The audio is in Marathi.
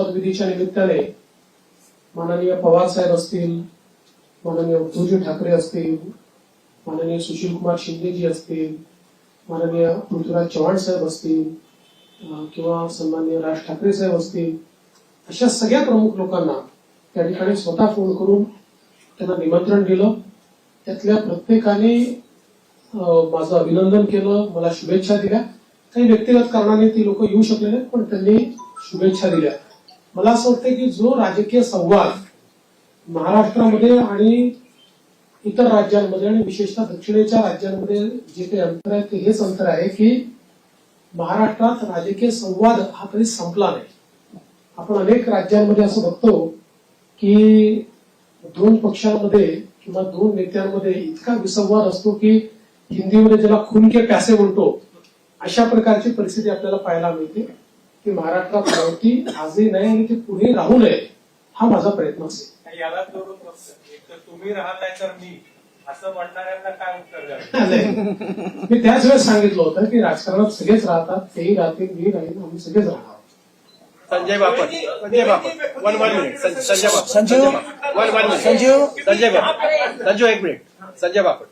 शपथविधीच्या निमित्ताने माननीय पवार साहेब असतील माननीय उद्धवजी ठाकरे असतील माननीय सुशीलकुमार शिंदेजी असतील माननीय पृथ्वीराज चव्हाण साहेब असतील किंवा सन्माननीय राज ठाकरे साहेब असतील अशा सगळ्या प्रमुख लोकांना त्या ठिकाणी स्वतः फोन करून त्यांना निमंत्रण दिलं. त्यातल्या प्रत्येकाने माझं अभिनंदन केलं मला शुभेच्छा दिल्या. काही व्यक्तिगत कारणाने ती लोक येऊ शकले नाहीत पण त्यांनी शुभेच्छा दिल्या. मला असं वाटतं की जो राजकीय संवाद महाराष्ट्रामध्ये आणि इतर राज्यांमध्ये आणि विशेषतः दक्षिणेच्या राज्यांमध्ये जे काही अंतर आहे ते हेच अंतर आहे की महाराष्ट्रात राजकीय संवाद हा कधी संपला नाही. आपण अनेक राज्यांमध्ये असं बघतो की दोन पक्षांमध्ये किंवा दोन नेत्यांमध्ये इतका विसंवाद असतो की हिंदीमध्ये ज्याला खून के प्यासे म्हणतो अशा प्रकारची परिस्थिती आपल्याला पाहायला मिळते. की महाराष्ट्रात नव्हती आजही नाही आणि ती पुढे राहू नये हा माझा प्रयत्न असेल याला जोडून फक्त एक तर तुम्ही राहत नाही तर मी. असं म्हणणाऱ्यांना काय उत्तर. मी त्याच वेळेस सांगितलं होतं की राजकारणात सगळेच राहतात तेही राहतील मी राहील आम्ही सगळेच राहणार. Sanjay Bapat. Sanjay Bapat. One one minute Sanjay Bapat. Sanjeev one one minute Sanjeev Sanjay Bapat. Sanju एक मिनिट संजय बापट.